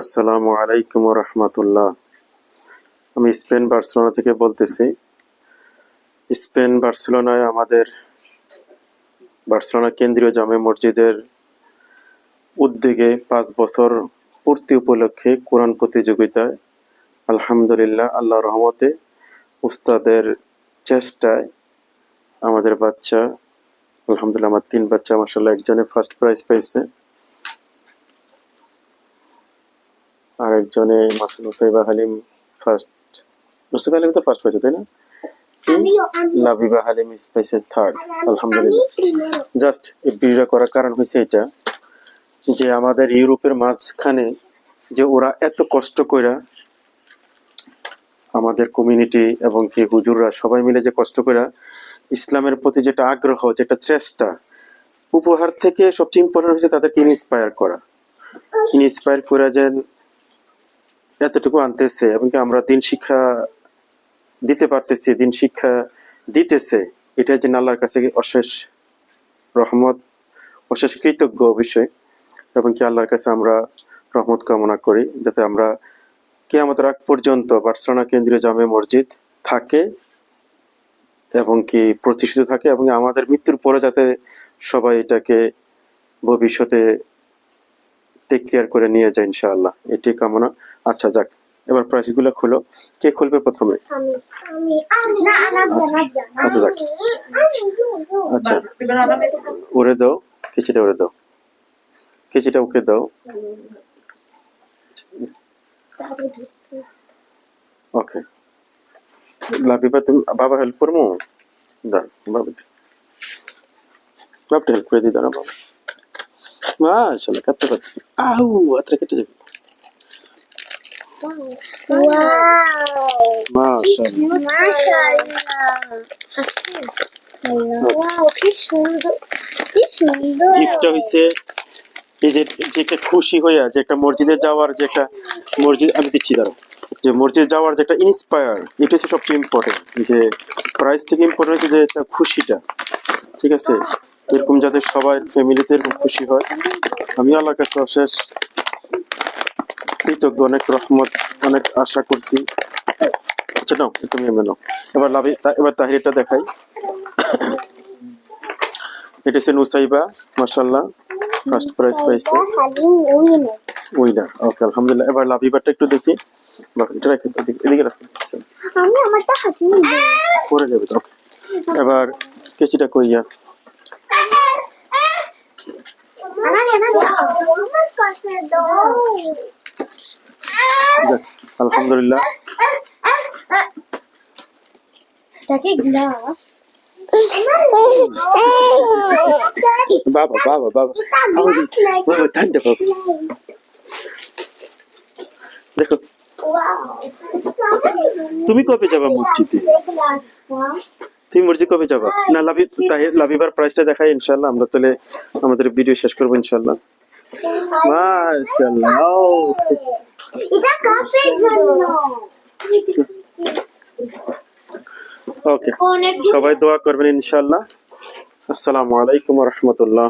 আসসালামু আলাইকুম রহমতুল্লাহ। আমি স্পেন বার্সেলোনা থেকে বলতেছি। স্পেন বার্সেলোনায় আমাদের বার্সেলোনা কেন্দ্রীয় জামে মসজিদের উদ্যোগে পাঁচ বছর পূর্তি উপলক্ষে কোরআন প্রতিযোগিতায় আলহামদুলিল্লাহ, আল্লাহ রহমতে উস্তাদের চেষ্টায় আমাদের বাচ্চা, আলহামদুলিল্লাহ, আমার তিন বাচ্চা মাসাল্লাহ একজনে ফার্স্ট প্রাইজ পেয়েছে মাসুদ নুসাইবা হালিম ফার্স্ট নুসাইবা হালিম তো ফার্স্ট পেয়েছে তাই না. লাভিবা হালিম থার্ড আলহামদুলিল্লাহ। জাস্ট এই ভিডিওটা করার কারণ হয়েছে এটা যে আমাদের ইউরোপের মাঝখানে যে ওরা এত কষ্ট কইরা আমাদের কমিউনিটি এবং কি হুজুররা সবাই মিলে যে কষ্ট কইরা ইসলামের প্রতি যেটা আগ্রহ যেটা চেষ্টা উপহার থেকে সবচেয়ে ইম্পর্টেন্ট হচ্ছে তাদেরকে ইন্সপায়ার করা। ইন্সপায়ার করে যে এতটুকু আনতেছে এবং কি আমরা দিন শিক্ষা দিতে পারতেছি, দিন শিক্ষা দিতেছে। এটা যে আল্লাহর কাছে অশেষ রহমত, অশেষ কৃতজ্ঞ বিষয় এবং কি আল্লাহর কাছে আমরা রহমত কামনা করি, যাতে আমরা কেয়ামতের আগ পর্যন্ত বার্সেলোনা কেন্দ্রীয় জামে মসজিদ থাকে এবং কি প্রতিষ্ঠিত থাকে এবং আমাদের মৃত্যুর পরে যাতে সবাই এটাকে ভবিষ্যতে টেক কেয়ার করে নিয়ে যায় ইনশাআল্লাহ। এটি কামনা। আচ্ছা যাক এবার প্রাইসগুলো খুলো। কে খুলবে প্রথমে. আচ্ছা যাক। আচ্ছা ওরে দাও। কিছুটা ওরে দাও। কিছুটা ওকে দাও। ওকে। লাভিবা তুমি বাবা হেল্প করব? দাঁড় বাবা বাবটা হেল্প করে দিই দাঁড়া বাবা। মাশাল্লাহ কাটতে পারতেছি আউ হাতটা কেটে যাবে গিফটটা হইছে এই যে যে একটা খুশি হইয়া যে একটা মসজিদে যাওয়ার যে একটা মসজিদ আমি দিচ্ছি দাঁড়াও যে মসজিদে যাওয়ার যে একটা ইন্সপায়ার এটা হচ্ছে সবচেয়ে ইম্পর্টেন্ট যে প্রাইস থেকে ইম্পর্টেন্ট হচ্ছে যে একটা খুশিটা ঠিক আছে এরকম যাতে সবাই ফ্যামিলিতে এরকম খুশি হয়। আমি আল্লাহ কাছে অশেষ কৃতজ্ঞ অনেক রহমত অনেক আশা করছি। আচ্ছা নাও তুমি এমনি এবার লাভি এবার তাহিরটা দেখাই। এটা হচ্ছে নুসাইবা মাসাল্লাহ ফার্স্ট প্রাইজ পাইছে। উইনার ওকে আলহামদুলিল্লাহ। এবার লাভিবারটা একটু দেখি। এটা রাখি এদিকে পরে যাবে ওকে। এবার কেচিটা কইয়া আমার এনা আমার কাছে দাও যাক, আলহামদুলিল্লাহ। এটাকে গ্লাস বাবা বাবা বাবা। আমাদের বাবা ঠান্ডা বাবা দেখো। তুমি কবে যাবা মসজিদে? তুমি মসজিদ কবে যাবা? না লাভি তাহির লাভিবার প্রাইসটা দেখাই ইনশাল্লাহ আমরা তাহলে আমাদের ভিডিও শেষ করব ইনশাল্লাহ মাশাআল্লাহ এটা কাপের জন্য ওকে সবাই দোয়া করবেন ইনশাআল্লাহ। আসসালামু আলাইকুম রহমতুল্লাহ।